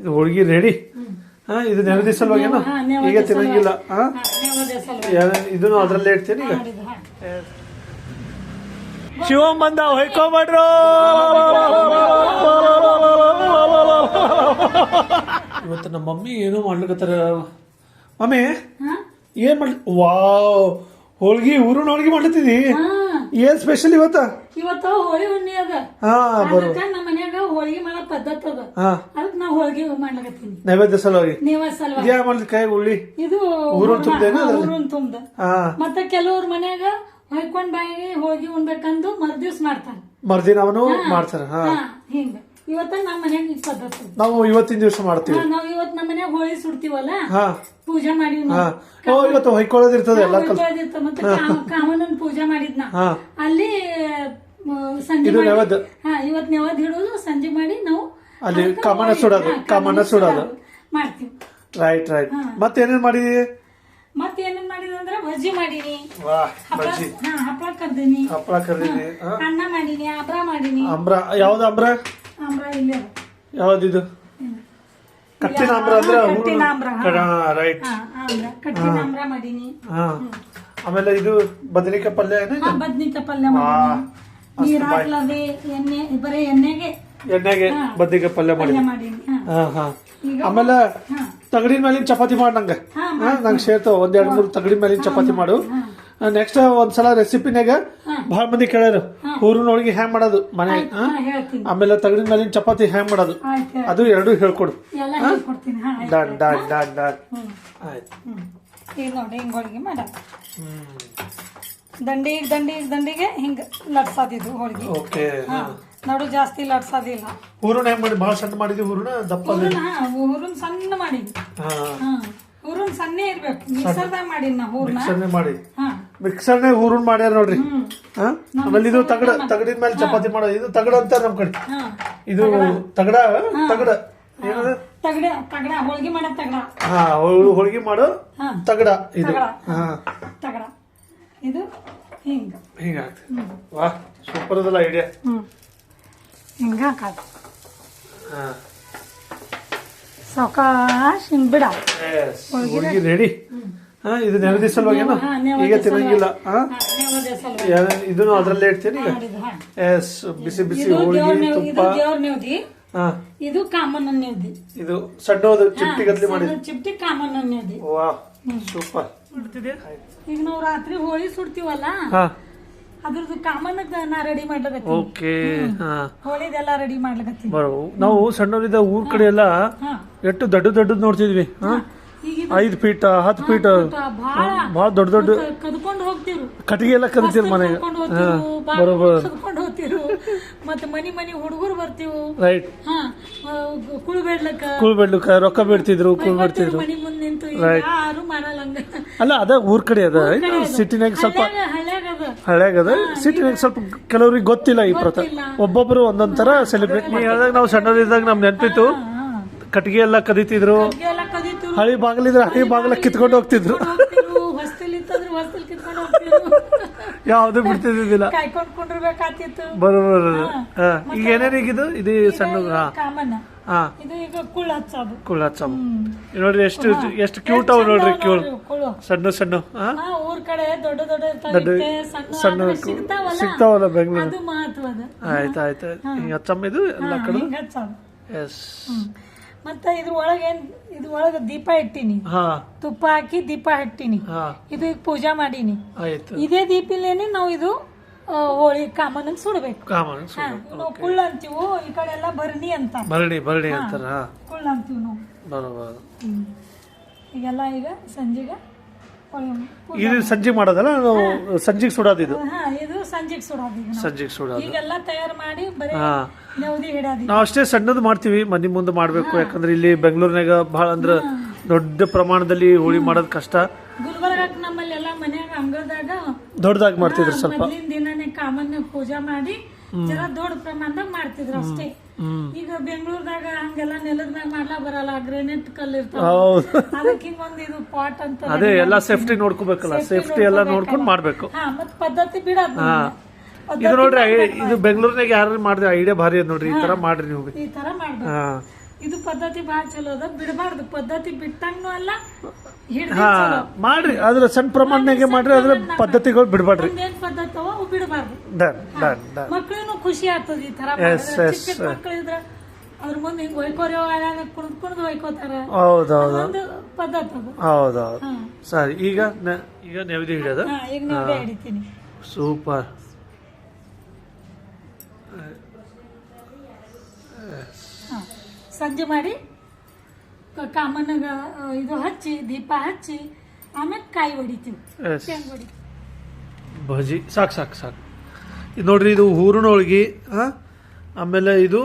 ಇದು ಹೋಳಿಗೆ ರೆಡಿ ಹಾ ಇದು ನೆನದಿ ಸಲುವಾಗೇನು? ಈಗ ತಿನ್ನಂಗಿಲ್ಲ. ಹಾ? ಇದನ್ನು ಅದ್ರಲ್ಲೇ ಇಡ್ತೀನಿ ಈಗ? ಶಿವ ಬಂದ ಹೊಯ್ಕೊಂಬಡ್ರು ಇವತ್ತು ನಮ್ಮ ಮಮ್ಮಿ ಏನೋ ಮಾಡ್ಲಿಕತ್ತಾರ. ಮಮ್ಮಿ? ಏನ್ ಮಾಡ್ಲಿ? ವಾವ್ ಹೋಳ್ಗಿ ಊರಿನ ಹೋಳ್ಗಿ ಮಾಡ್ಲತ್ತಿದಿ. ಏನ್ ಸ್ಪೆಷಲ್ ಇವತ್ತ? ಇವತ್ತ ಹೋಳಿ ಹುಣ್ಣಿ ಅದ. ಹಾ ಬರೋ. ಹೋಳಿಗೆ ಮಾಡೋ ಪದ್ಧತಿ ಅದ. ಹಾ. ಅದಕ್ಕೆ ನಾ ಹೋಳಿಗೆ ಮಾಡ್ಲಕತ್ತೀನಿ. ನೈವೇದ್ಯ ಸಲುವಾಗಿ? ನೀವ ಸಲುವಾಗಿ. ಇದ್ಯಾ ಮಾಡ್ಲಿ ಕೈ ಉಳ್ಳಿ ಇದು ಊರನ್ ತುಂಬ್ದೇನಾ ಅದ್ರಲ್ಲಿ? ಊರನ್ ತುಂಬದ ಹಾ. ಮತ್ತೆ ಕೆಲವ್ರ ಮನ್ಯಾಗ ಹೊಯ್ಕೊಂಡ್ ಬಾಯಿ ಹೋಳಿಗೆ ಉಣ್ಬೇಕಂದು ಮರ್ದಿವ್ಸ ಮಾಡ್ತಾರ. ಮರ್ದಿನ ಅವನು ಮಾಡ್ತಾರೆ ಹಾ. ಹಾ ಹಿಂಗ. ಇವತ್ತ ನಮ್ಮ ಮನ್ಯಾಗ ಈ ಪದ್ಧತಿ ನಾವು ಇವತ್ತಿನ ದಿವಸ ಮಾಡ್ತೀವಿ. ನಾವು ನಾವ್ ಇವತ್ ನಮ್ಮ ಮನ್ಯಾಗ ಹೋಳಿ ಸುಡ್ತೀವಲ್ಲ? ಹಾ. ಪೂಜಾ ಮಾಡಿವ್ ಹಾ. ಓ ಇವತ್ತು ಹೊಯ್ಕೊಳ್ಳೋದಿರ್ತದೆ ಎಲ್ಲ ಕಲ್ ಮತ್ತೆ ಕಾಮ- ಕಾಮಣ್ಣನ್ ಪೂಜಾ ಮಾಡಿದ್ನ. ಹಾ. ಅಲ್ಲಿ ಸಂಜೆ ಇದು. ಹಾ ಇವತ್ ನೆವದ್ ಹಿಡಿದು ಸಂಜೆ ಮಾಡಿ ನಾವು ಅಲ್ಲಿ ಅದಕ್ಕ ಕಾಮಣ್ಣ ಸುಡೋದು, ಹಾ, ಕಾಮಣ್ಣ ಸುಡೋದು. ಮಾಡ್ತೀವಿ. ರೈಟ್ ರೈಟ್ ಮತ್ತೇನೇನ್ ಮಾಡಿದಿ? ಮತ್ತೆ ಏನೇನ್ ಮಾಡಿದಂದ್ರ ಬಜ್ಜಿ ಮಾಡೀನಿ. ಹಪ್ಪಳ ಬಜ್ಜಿ. ಹಾ ಹಪ್ಪಳ ಕರ್ದೀನಿ. ಹಪ್ಪಳ ಅನ್ನ ಮಾಡೀನಿ ಮಾಡೀನಿ. ಅಂಬ್ರ ಯಾವ್ದು ಅಂಬ್ರ ಆಮ್ರ ಇಲ್ಲ. ಯಾವ್ದಿದು? ಕಟ್ಟಿನ ಅಂಬ್ರ ಅಂದ್ರೆ ಹಾ, ಕಟ್ಟಿನ ಆಮ್ರ, ಹಾ. ರೈಟ್ ಹಾ ಆಮ್ರ. ಕಟ್ಟಿನ ಆಮ್ರ ಮಾಡೀನಿ. ಹಾ. ಆಮೇಲೆ ಇದು ಬದನೆಕಾಯಿ ಪಲ್ಯ ಏನು ಹಾ ಬದ್ನಿಕಾಯಿ ಪಲ್ಯ ಮಾಡೀನಿ. ನೀರ್ ಹಾಕ್ಲದೆ ಎಣ್ಣೆ ಬರೀ ಎಣ್ಣೆಗೆ? ಎಣ್ಣೆಗೆ ಬದನೆಕಾಯಿ ಪಲ್ಯ ಮಾಡಿ. ಪಲ್ಯ ಮಾಡೀನಿ ಹಾ. ಹಾ ಹಾ. ಆಮೇಲೆ ಹಾ. ತಗಡಿನ ಮೇಲಿನ ಚಪಾತಿ ಮಾಡ್ ನಂಗೆ. ಹಾ, ನಂಗೆ ಸೇರ್ತಾವ ಒಂದ್ ಎರಡ್ ಮೂರು ತಗಡಿನ ಮೇಲಿನ ಚಪಾತಿ ಮಾಡು. ನೆಕ್ಸ್ಟ್ ಒಂದ್ಸಲ ರೆಸಿಪಿನಾಗ ಬಹಳ ಮಂದಿ ಕೇಳ್ಯಾರ ಊರಿನ ಹೋಳಿಗೆ ಹ್ಯಾಂಗ್ ಮಾಡೋದು ಮನೆ ಹಾ? ಹಾ ಹೇಳ್ತೀನಿ. ಆಮೇಲೆ ತಗಡಿನ ಮೇಲಿನ ಚಪಾತಿ ಹ್ಯಾಂಗ್ ಮಾಡೋದು? ಆಯ್ತು ಅದು ಎರಡು ಹೇಳ್ಕೊಡು. ಎಲ್ಲ ಹೇಳ್ಕೊಡ್ತೀನಿ. ಹಾ ಆಯ್ತು. Done done done done. ಹ್ಮ್. ಆಯ್ತು. ಹ್ಮ್. ಈಗ ನೋಡಿ ಹಿಂಗ್ ಹೋಳಿಗೆ ಮಾಡ. ದಂಡಿಗೆ ದಂಡಿಗೆ ದಂಡಿಗೆ ಹಿಂಗ ಲಟ್ಸೋದಿದ್ದು ಹೋಳಿಗೆ. ಓಕೆ ನಡು ಜಾಸ್ತಿ ಲಟ್ಸಾದಿಲ್ಲ. ಹೂರಣ ಹೆಂಗ್ ಮಾಡಿ? ಬಹಳ ಸಣ್ಣ ಮಾಡಿದ್ವಿ ಹೂರಣ ದಪ್ಪ ಹೂರನ್ ಹಾ ಹೂರನ್ ಸಣ್ಣ ಮಾಡಿ ಹೂರನ್ ಸಣ್ಣ ಇರ್ಬೇಕು. ಮಿಕ್ಸರ್ದಾಗ ಮಾಡಿ ನಾ ಹೂರಣ. ಮಿಕ್ಸರ್ನೇ ಮಾಡಿ. ಮಿಕ್ಸರ್ನೇ ಹೂರಣ ಮಾಡ್ಯಾರ ನೋಡ್ರಿ. ಹಾ? ಆಮೇಲೆ ಇದು ತಗಡ ತಗಡಿನ ಮೇಲೆ ಚಪಾತಿ ಮಾಡೋದು ಇದು ತಗಡ ಅಂತಾರೆ ನಮ್ಮ ಕಡೆ. ಇದು ತಗಡ. ತಗಡ ತಗಡ. ತಗಡ ಹೋಳಿಗೆ ಮಾಡೋ ತಗಡ. ಹಾ ಹೋಳಿಗೆ ಮಾಡೋ ತಗಡ ಇದು. ತಗಡ. ಇದು ಹಿಂಗ. ವಾ ಸೂಪರ್ ಅದಲ್ಲ ಐಡಿಯಾ ಹ್ಞೂ ಹಿಂಗ ಹಾಕೋದು. ಹಾ. ಸಾವಕಾಶ ಹಿಂಗ್ ಬಿಡ. ಎಸ್ ಹೋಳಿಗೆ ರೆಡಿ ಹಾ ಇದು ಸಲುವಾಗೇನು? ಈಗ ತಿನ್ನಂಗಿಲ್ಲ. ಹಾಂ? ಇದನ್ನು ಅದ್ರಲ್ಲೇ ಇಡ್ತೀನಿ ಈಗ? ಎಸ್ ಬಿಸಿ ಬಿಸಿ ಹೋಳಿಗೆ ತುಪ್ಪ. ಹಾ. ಇದು ನೇವ್ದಿ. ಇದು ಗದ್ಲಿ ಚಿಪ್ಟಿ ವಾ ಸೂಪರ್ ಈಗ ನಾವು ರಾತ್ರಿ ಹೋಳಿ ಸುಡ್ತೀವಲ್ಲ? ಹಾ. ಅದ್ರದ್ದು ಕಾಮನ್ ನಾ ರೆಡಿ ಮಾಡ್ಲಕತ್ತೀನಿ. ಓಕೆ ಹಾ. ಹೋಳಿದೆಲ್ಲ ರೆಡಿ ಮಾಡ್ಲಕತ್ತೀನಿ. ಬರೋ ನಾವು ಸಣ್ಣವರಿದ್ದ ಊರ್ ಕಡೆ ಎಲ್ಲ ಹಾ. ಎಷ್ಟು ದೊಡ್ಡ ದೊಡ್ಡದ್ ನೋಡ್ತಿದ್ವಿ ಹಾ? ಐದು ಫೀಟ್ ಹತ್ತು ಫೀಟ್ ಭಾಳ ಬಹಳ ದೊಡ್ಡ ದೊಡ್ಡ ಕದ್ಕೊಂಡು ಹೋಗ್ತಿರು. ಕಟ್ಟಿಗೆ ಎಲ್ಲ ಕರಿತೀವಿ ಮನೆಗೆ. ಕದ್ಕೊಂಡು ಹೋಗ್ತಿರು ಬರೋಬ್ಬರ ಕದ್ಕೊಂಡು ಹೋಗ್ತಿರು. ಮತ್ತೆ ಮನಿ ಮನಿ ಹುಡುಗರು ಬರ್ತೀವು. ರೈಟ್ ಹಾ ಕುಳು ಬೇಡ್ಲಕ್ಕ ಕುಳು ಬೇಡ್ಲಕ್ಕ ರೊಕ್ಕ ಬಿಡ್ತಿದ್ರು ಕುಳು ಬಿಡ್ತಿದ್ರು ಮನಿ ಮುಂದೆ ನಿಂತು ಯಾರು ಮಾಡಲ್ಲ ಹಂಗ ಅಲ್ಲ ಅದ ಊರ್ ಕಡೆ ಅದ. ಸಿಟಿನಾಗ ಸ್ವಲ್ಪ ಹಳೆಯಾಗದ ಸಿಟಿನಾಗ ಸ್ವಲ್ಪ ಕೆಲವ್ರಿಗೆ ಗೊತ್ತಿಲ್ಲ ಈ ಪ್ರಥ. ಒಬ್ಬೊಬ್ರು ಒಂದೊಂದ್ ತರ ಸೆಲೆಬ್ರೇಟ್ ಮಾಡಿ ಹೇಳಿದಾಗ ನಾವು ಸಣ್ಣದಿದ್ದಾಗ ನಮ್ ನೆನಪಿತ್ತು. ಕಟ್ಗೆ ಕಟ್ಟಿಗೆ ಎಲ್ಲ ಕದೀತಿದ್ರು. ಹಳಿ ಬಾಗಿಲಿದ್ರೆ ಹಳಿ ಬಾಗಿಲ ಕಿತ್ಕೊಂಡು ಹೋಗ್ತಿದ್ರು. ಯಾವ್ದು ಬಿಡ್ತಿದ್ದಿಲ್ಲ ಕಾಯ್ಕೊಂಡ್ ಕುಂಡ್ರಬೇಕಾತಿತ್ತು ಬರೋಬರ ಈಗ ಏನೇನು ಈಗಿದು? ಇದು ಸಣ್ಣ ಹಾ. ಕಾಮಣ್ಣ. ಹಾ. ಇದು ಈಗ ಕುಳ್ಳ ಹಚ್ಚಾಬು ಕುಳ್ಳ ನೋಡ್ರಿ ಎಷ್ಟು ಎಷ್ಟು ಕ್ಯೂಟ್ ಅವ್ ನೋಡ್ರಿ ಕ್ಯೂಟ್ ಸಣ್ಣ ಸಣ್ಣ. ಊರ್ ಕಡೆ ದೊಡ್ಡ ದೊಡ್ಡ ಸಣ್ಣ ಸಿಗ್ತಾವಲ್ಲ. ಬೆಂಗಳೂರು. ಆಯ್ತು ಆಯ್ತು. ಹಿಂಗ ಹಚ್ಚಮ್ಮ ಇದು? ಎಲ್ಲ ಕಡೆ ಎಸ್ ಮತ್ತೆ ಇದ್ರ ಒಳಗೆ ಏನ್ ಇದ್ರ ಒಳಗ ದೀಪ ಇಟ್ಟಿನಿ. ಹಾ. ತುಪ್ಪ ಹಾಕಿ ದೀಪ ಇಟ್ಟಿನಿ ಹಾ. ಇದು ಈಗ ಪೂಜಾ ಮಾಡೀನಿ. ಆಯ್ತು. ಇದೇ ದೀಪಿಲೇನೆ ನಾವು ಇದು ಆ, ಹೋಳಿ ಕಾಮನ್ ಸುಡ್ಬೇಕು. ಕಾಮನ್ ಹಾ, ನಾವು ಕುಳ್ಳ ಅಂತೀವು ಈ ಕಡೆ ಎಲ್ಲ ಬರ್ನಿ ಅಂತ ಬರ್ಣಿ ಬರ್ಣಿ ಅಂತಾರ ಕುಳ್ಳ ಅಂತೀವಿ ನಾವು. ಬರೋಬರ. ಹ್ಮ್. ಈಗೆಲ್ಲ ಈಗ ಸಂಜೆಗೆ ಪೂಜೆ- ಇದು ಸಂಜೆ ಮಾಡೋದಲ್ಲ? ನಾವು ಸಂಜೆಗೆ ಸುಡೋದು ಇದು? ಹಾ ಇದು ಸಂಜೆಗೆ ಸುಡೋದು ಈಗ ನಾವು. ಸಂಜೆಗೆ ಸುಡೋದು. ಈಗೆಲ್ಲ ತಯಾರು ಮಾಡಿ ಬರೀ ಹಾ. ನೆವದಿ ಹಿಡೋದಿ ನಾವು ಅಷ್ಟೇ ಸಣ್ಣದು ಮಾಡ್ತೀವಿ ಮನೆ ಮುಂದೆ ಮಾಡಬೇಕು. ಯಾಕಂದ್ರೆ ಇಲ್ಲಿ ಬೆಂಗಳೂರಿನಾಗ ಬಹಳ ಅಂದ್ರೆ ದೊಡ್ಡ ಪ್ರಮಾಣದಲ್ಲಿ ಹೋಳಿ ಮಾಡೋದು ಕಷ್ಟ. ಗುಲ್ಬರ್ಗಕ್ ನಮ್ಮಲ್ಲಿ ಎಲ್ಲ ಮನ್ಯಾಗ ಅಂಗಳದಾಗ ದೊಡ್ಡದಾಗಿ ಮಾಡ್ತಿದ್ರು ಸ್ವಲ್ಪ. ಮೊದಲಿನ ದಿನನೇ ಕಾಮನ್ ಪೂಜಾ ಮಾಡಿ ಜರ ದೊಡ್ಡ ಪ್ರಮಾಣದಾಗ ಮಾಡ್ತಿದ್ರು ಅಷ್ಟೇ. ಈಗ ಬೆಂಗಳೂರದಾಗ ಹಂಗೆಲ್ಲ ನೆಲದ ಮ್ಯಾಗ ಮಾಡ್ಲಾ ಬರಲ್ಲ ಗ್ರೆನೇಟ್ ಕಲ್ಲು ಇರ್ತಾವ. ಹೌದು. ಅದಕ್ಕೆ ಒಂದ್ ಇದು ಪಾಟ್ ಅಂತ ಅದೇ ಎಲ್ಲ ಸೇಫ್ಟಿ ನೋಡ್ಕೋಬೇಕಲ್ಲ ಸೇಫ್ಟಿ ಎಲ್ಲ ನೋಡ್ಕೊಂಡು ಮಾಡ್ಬೇಕು. ಹಾ ಮತ್ ಪದ್ಧತಿ ಬಿಡ ಇದು ನೋಡ್ರಿ ಇದು ಬೆಂಗಳೂರಿನಾಗ ಯಾರು ಮಾಡಿದ್ರೆ ಐಡಿಯಾ ಭಾರಿ ಅದ ನೋಡ್ರಿ ಈ ತರ ಮಾಡ್ರಿ ನೀವು. ಈ ತರ ಮಾಡ್ಬೇಕು. ಹಾ. ಇದು ಪದ್ಧತಿ ಬಹಳ ಚಲೋ ಅದ. ಬಿಡಬಾರ್ದು. ಪದ್ಧತಿ ಬಿಟ್ಟಂಗೂ ಅಲ್ಲ ಹಾ ಮಾಡ್ರಿ. ಅದ್ರ ಸಣ್ಣ ಪ್ರಮಾಣನಾಗೆ ಮಾಡ್ರಿ. ಅದ್ರ ಪದ್ಧತಿಗಳು ಬಿಡ್ಬೇಡ್ರಿ. ಏನ್ ಪದ್ಧತಿ ಅವ ಅವು ಬಿಡಬಾರ್ದು. Done done done. ಮಕ್ಳಿಗೂ ಖುಷಿ ಆಗ್ತದ ಈ ತರ Yes, ಮಾಡಿದ್ರೆ. yes, ಚಿಕ್ಕ ಚಿಕ್ಕ ಅದ್ರ ಮುಂದೆ ಹಿಂಗ್ ಹೊಯ್ಕೋರಿ ಕುಣಿದ್ ಕುಣಿದ್ ಹೊಯ್ಕೋತಾರ. ಹೌದೌದು. ಒಂದು ಪದ್ಧತಿ ಅದು. ಹೌದೌದು. ಹಾ. ಸರಿ ಈಗ ನ- ಈಗ ನೆವದಿ ಹಿಡಿಯೋದು? ಹಾ, ಈಗ ನಾವೇ ಹಿಡಿತೀನಿ. ಸೂಪರ್. ಹಾ. ಸಂಜೆ ಮಾಡಿ ಕಾಮನಗ ಇದು ಹಚ್ಚಿ ದೀಪ ಹಚ್ಚಿ ಆಮೇಲೆ ಕಾಯಿ ಹೊಡಿತೀವಿ. ಬಜಿ ಭಜಿ. ಸಾಕು ಸಾಕು ಸಾಕು. ಇದು ನೋಡ್ರಿ ಇದು ಹೂರಣ ಹೋಳ್ಗಿ ಆಮೇಲೆ ಇದು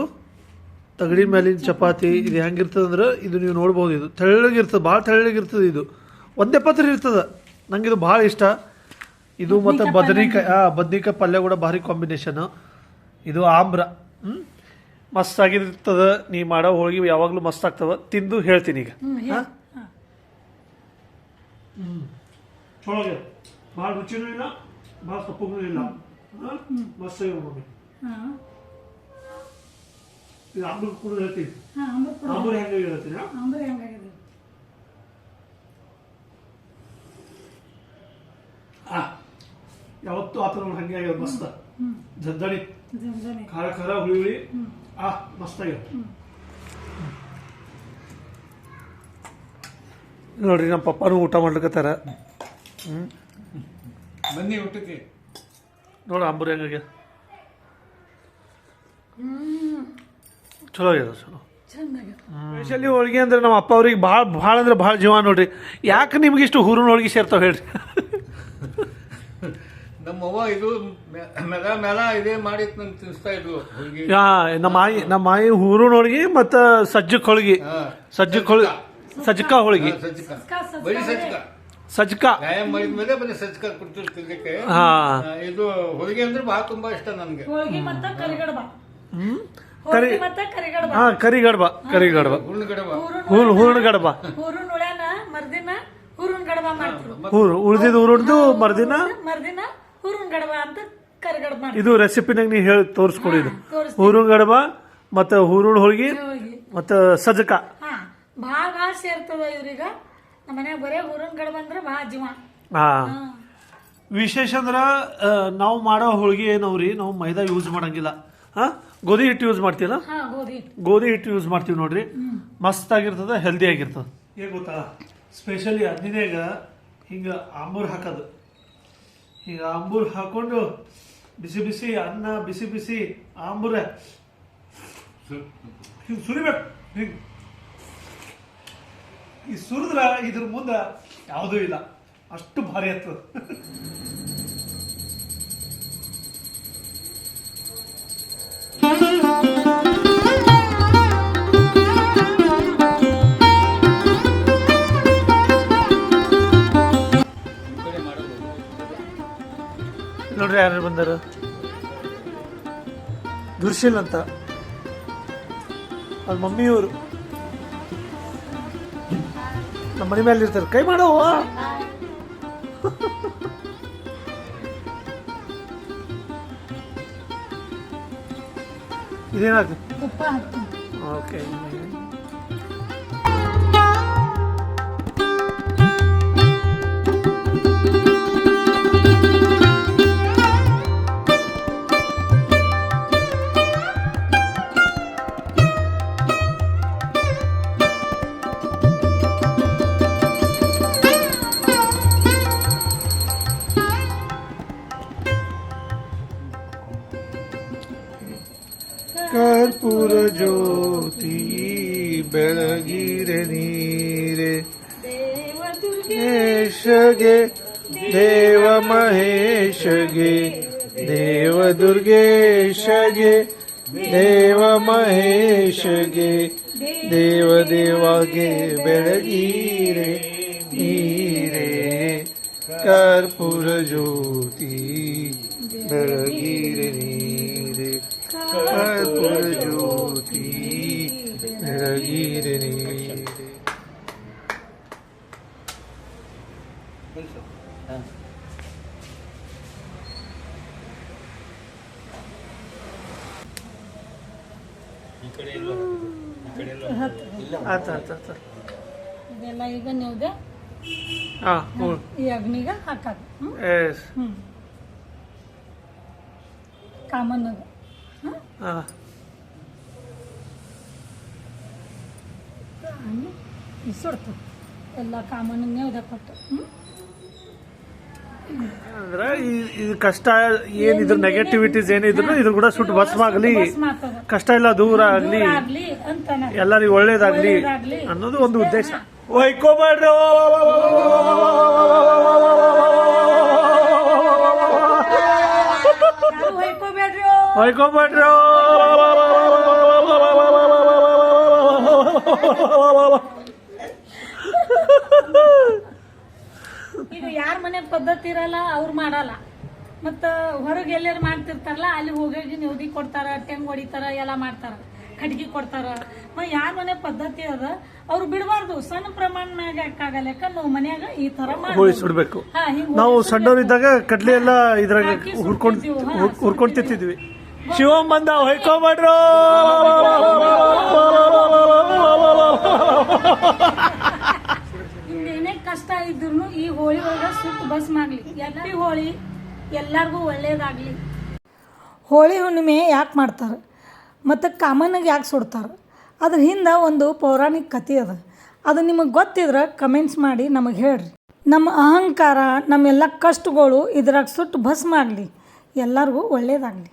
ತಗಡಿ ಮೇಲಿನ ಚಪಾತಿ ಇದು ಹೆಂಗಿರ್ತದಂದ್ರೆ ಇದು ನೀವು ನೋಡ್ಬೋದು ಇದು. ತೆಳ್ಳಗಿರ್ತದೆ ಭಾಳ ತೆಳ್ಳಗಿರ್ತದೆ ಇದು. ಒಂದೇ ಪತ್ರ ಇರ್ತದೆ. ನಂಗೆ ಇದು ಭಾಳ ಇಷ್ಟ. ಇದು ಮತ್ತು ಬದನೆಕಾಯಿ ಹಾಂ ಬದ್ನಿಕಾಯಿ ಪಲ್ಯ ಕೂಡ ಭಾರಿ ಕಾಂಬಿನೇಷನ್ ಇದು ಆಮ್ರ. ಹ್ಞೂ ಮಸ್ತ್ ಆಗಿರ್ತದೆ ನೀ ಮಾಡೋ ಹೋಳ್ಗೆ ಯಾವಾಗಲೂ ಮಸ್ತ್ ಆಗ್ತಾವ ತಿಂದು ಹೇಳ್ತೀನಿ ಈಗ. ಚಲೋ ಭಾಳ ರುಚಿನೂ ಇಲ್ಲ ಭಾಳ ಸಪ್ಪಗೂ ಇಲ್ಲ. ಮಸ್ತ್ ಮಮ್ಮಿ. ಇದು ಕೂಡ ಹೇಳ್ತೀನಿ. ಆಂಬೂರ್ ಹೆಂಗೆ ಹೇಳ್ತೀನಿ ಅಂಬರಿ ಯಾವತ್ತೂ ಆತ ನೋಡಿ ಹಂಗೆ ಆಗ್ಯದ ಮಸ್ತ್. ಜದ್ದಣಿ ಖಾರ ಖಾರ ಹುಳಿ ಹುಳಿ. ಆ ಮಸ್ತ್ ಆಗ್ಯದ ನೋಡ್ರಿ ನಮ್ಮ ಪಪ್ಪನೂ ಊಟ ಮಾಡ್ಲಿಕತ್ತಾರ. ಹ್ಞೂ ಬನ್ನಿ ಊಟಕ್ಕೆ. ನೋಡ ಆಂಬೂರ್ ಹೆಂಗಾಗ್ಯದ ಚಲೋ ಆಗ್ಯದ ಚಲೋ. ಸ್ಪೆಷಲಿ ಹೋಳಿಗೆ ಅಂದ್ರೆ ನಮ್ಮ ಅಪ್ಪ ಅವ್ರಿಗೆ ಭಾಳ ಭಾಳ ಅಂದ್ರೆ ಭಾಳ ಜೀವ ನೋಡ್ರಿ. ಯಾಕೆ ನಿಮ್ಗೆ ಇಷ್ಟು ಹುರುನ್ ಹೋಳಿಗೆ ಸೇರ್ತಾವೆ ಹೇಳ್ರಿ. ನಮ್ಮವ್ವ ಇದು ಮೆದ ಮೆಲ ಮೆಲ ಇದೇ ಮಾಡಿ ನಂಗೆ ಹೋಳಿಗೆ ಯಾ ನಮ್ಮ ಆಯಿ ನಮ್ಮ ಆಯಿ ಹೂರಣ ಹೋಳಿಗೆ ಮತ್ತು ಸಜ್ಜಕ್ ಹೋಳಿಗೆ. ಹಾ. ಸಜ್ಜಕ್ ಹೋಳಿಗೆ ಸಜ್ಜಕ. ಹೋಳಿಗೆ ಹಾ, ಸಜ್ಜಕ. ಬರೀ ಸಜ್ಜಕ. ಸಜ್ಜಕ. ವ್ಯಾಯಾಮ ಮಾಡಿದ ಮೇಲೆ ಬರೀ ಸಜ್ಜಕ ಕೊಡ್ತೀವಿ ತಿನ್ಲಿಕ್ಕೆ. ಹಾ. ಆ, ಇದು ಹೋಳಿಗೆ ಅಂದ್ರೆ ಬಹಳ ತುಂಬಾ ಇಷ್ಟ ನನ್ಗೆ. ಹೋಳಿಗೆ ಮತ್ತ ಕರಿಗಡಬ. ಹ್ಮ್. ಕರಿ ಹೋಳಿಗೆ ಮತ್ತ ಕರಿಗಡಬ. ಹಾ ಕರಿಗಡ್ಬ ಕರಿಗಡ್ಬ. ಹುಣ್ಣುಗಡವ ಹೂರ್ ಹೂರ್ಣ ಗಡಬ ಹೂರುನ್ ಉಳ್ಯಾನ ಮರ್ದಿನ ಹೂರುನ್ ಗಡಬ ಹೂರು ಉಳ್ದಿದ್ದು ಮರ್ದಿನ ಮರ್ದಿನ ಹೂರುನ್ ಗಡಬ ಅಂತ ಕರಿಗಡಬ ಇದು ರೆಸಿಪಿನಾಗ ನೀವು ಹೇಳಿ ತೋರಿಸ್ಕೊಡಿದ್ದು ತೋರಿಸ್ತೀವಿ ಹೂರುಣ ಗಡಬ ಮತ್ತು ಹೂರುಣ ಹೋಳಿಗೆ ಹೋಳಿಗೆ. ಮತ್ತು ಸಜ್ಜಕ ಹಾ ಭಾಳ ಭಾಳ ಸೇರ್ತದ ಇವ್ರೀಗ ನಮ್ಮ ಮನ್ಯಾಗ ಬರೇ ಹೂರುನ್ ಗಡಬ ಅಂದ್ರೆ ಭಾಳ ಜೀವ. ಹಾ. ಹಾ. ವಿಶೇಷ ಅಂದ್ರೆ ನಾವು ಮಾಡೋ ಹೋಳಿಗೆ ಏನವ್ರಿ? ನಾವು ಮೈದಾ ಯೂಸ್ ಮಾಡಂಗಿಲ್ಲ. ಹಾ? ಗೋಧಿ ಹಿಟ್ಟು ಯೂಸ್ ಮಾಡ್ತೀವಲ್ಲ ಹಾ ಗೋಧಿ ಹಿಟ್ಟು. ಗೋಧಿ ಹಿಟ್ಟು ಯೂಸ್ ಮಾಡ್ತೀವಿ ನೋಡ್ರಿ. ಮಸ್ತ್ ಆಗಿರ್ತದ ಹೆಲ್ದಿ ಆಗಿರ್ತದ. ಏನ್ ಗೊತ್ತಾ? ಸ್ಪೆಷಲಿ ಅದ್ನಿನಾಗ ಹಿಂಗ ಆಂಬೂರ್ ಹಾಕೋದು. ಹಿಂಗ ಅಂಬೂರ್ ಹಾಕೊಂಡು ಬಿಸಿ ಬಿಸಿ ಅನ್ನ ಬಿಸಿ ಬಿಸಿ ಆಂಬೂರ. ಹಿಂಗ್ ಸುರಿಬೇಕು ಹಿಂಗ್. ಈ ಸುರಿದ್ರ ಇದ್ರ ಮುಂದ ಯಾವುದೂ ಇಲ್ಲ. ಅಷ್ಟು ಭಾರಿ ಆಗ್ತದ. ನೋಡ್ರಿ ಯಾರು ಬಂದಾರ. ದುರ್ಶೀಲ್ ಅಂತ. ಅವ್ರ ಮಮ್ಮಿಯವರು. ನಮ್ಮ ಮನೆ ಮೇಲೆ ಇರ್ತಾರೆ. ಕೈ ಮಾಡೋ. ಇದೇನಾಗ್ತದೆ? ಓಕೆ. ಕರ್ಪೂರ ಜ್ಯೋತಿ ಬೆಳಗಿರೆ ನೀರೆ ದೇವ ದುರ್ಗೆ ಮಹೇಶಗೆ ದೇವ ಮಹೇಶಗೆ ದೇವ ದುರ್ಗೇಶಗೆ ದೇವ ಮಹೇಶಗೆ ದೇವ ದೇವಗೆ ಬೆಳಗೀರೆ ನೀರೆ ಕರ್ಪೂರ ಜ್ಯೋತಿ ಬೆಳಗೀರೆ ನೀರೆ ಕರ್ಪೂರ ಜ್ಯೋತಿ ಬೆಳಗೀರೆ ನೀರೆ ಈ ಕಡೆ ಇಲ್ಲ ಈ ಕಡೆ ಇಲ್ಲ ಆಯ್ತು ಆಯ್ತು ಆಯ್ತು ಇದೆಲ್ಲ ಈಗ ನೀವ್ದೆ ಹಾಂ ಹ್ಞೂ ಈ ಅಗ್ನಿಗೆ ಹಾಕೋದು ಹ್ಞೂ ಎಸ್ ಹ್ಞೂ ಕಾಮನ್ಗೆ ಹಾಂ ಸುಡ್ತು ಎಲ್ಲ ಅಂದ್ರೆ ಇದು ಕಷ್ಟ ಏನಿದ್ರು ನೆಗೆಟಿವಿಟೀಸ್ ಏನಿದ್ರು ಇದ್ರ ಕೂಡ ಸುಟ್ಟು ಭಸ್ಮ ಆಗಲಿ ಭಸ್ಮ ಕಷ್ಟ ಎಲ್ಲ ದೂರ ಆಗಲಿ ದೂರ ಆಗ್ಲಿ ಅಂತಾನೆ ಎಲ್ಲರಿಗೂ ಒಳ್ಳೇದಾಗ್ಲಿ. ಅನ್ನೋದು ಒಂದು ಉದ್ದೇಶ ಒಯ್ಕೋಬೇಡ್ರಿ ಒಯ್ಕೋಬೇಡ್ರಿ ಈಗ ಯಾರ ಮನೆ ಪದ್ಧತಿ ಇರಲ್ಲ ಅವ್ರು ಮಾಡಲ್ಲ. ಮತ್ತ ಹೊರಗೆ ಎಲ್ಲಾರು ಮಾಡ್ತಿರ್ತಾರಲ್ಲ ಅಲ್ಲಿ ಹೋಗಿ ನಿವದಿ ಕೊಡ್ತಾರ ಟೆಂಗ್ ಹೊಡಿತಾರ ಎಲ್ಲ ಮಾಡ್ತಾರ ಕಟ್ಗಿ ಕೊಡ್ತಾರ. ಮ ಯಾರ ಮನೆ ಪದ್ಧತಿ ಅದ ಅವ್ರು ಬಿಡಬಾರ್ದು ಸಣ್ಣ ಪ್ರಮಾಣನಾಗ ಯಾಕಾಗಲ್ಲ ಯಾಕಂದ್ರೆ ನಾವು ಮನ್ಯಾಗ ಈ ತರ. ಸುಡ್ಬೇಕು ನಾವು ಸಣ್ಣವ್ರು ಇದ್ದಾಗ ಕಡ್ಲಿ ಎಲ್ಲ ಇದ್ರಾಗ ಹುರ್ಕೊಂಡ್ ಹುರ್ಕೊಂಡ್ ತಿಂತಿದ್ವಿ. ಶಿವಂ ಬಂದ ಹೊಯ್ಕೊಂಬಡ್ರು ಇನ್ನೇನೇ ಏನೇ ಕಷ್ಟ ಇದ್ರು ಈ ಹೋಳಿ ಒಳಗ ಸುಟ್ಟು ಬಸ್ ಮಾಡ್ಲಿ. ಎಲ್ಲಿ ಹೋಳಿ ಎಲ್ಲಾರ್ಗೂ ಒಳ್ಳೇದಾಗ್ಲಿ. ಹೋಳಿ ಹುಣ್ಣಿಮೆ ಯಾಕೆ ಮಾಡ್ತಾರೆ? ಮತ್ತು ಕಾಮನ್ಗೆ ಯಾಕೆ ಸುಡ್ತಾರೆ? ಅದ್ರ ಹಿಂದೆ ಒಂದು ಪೌರಾಣಿಕ ಕಥೆ ಅದ. ಅದು ನಿಮಗೆ ಗೊತ್ತಿದ್ರೆ ಕಮೆಂಟ್ಸ್ ಮಾಡಿ ನಮಗೆ ಹೇಳ್ರಿ. ನಮ್ಮ ಅಹಂಕಾರ ನಮ್ಮೆಲ್ಲ ಕಷ್ಟಗಳು ಇದ್ರಾಗ ಸುಟ್ಟು ಭಸ್ಮ ಆಗಲಿ ಎಲ್ಲರಿಗೂ ಒಳ್ಳೇದಾಗಲಿ.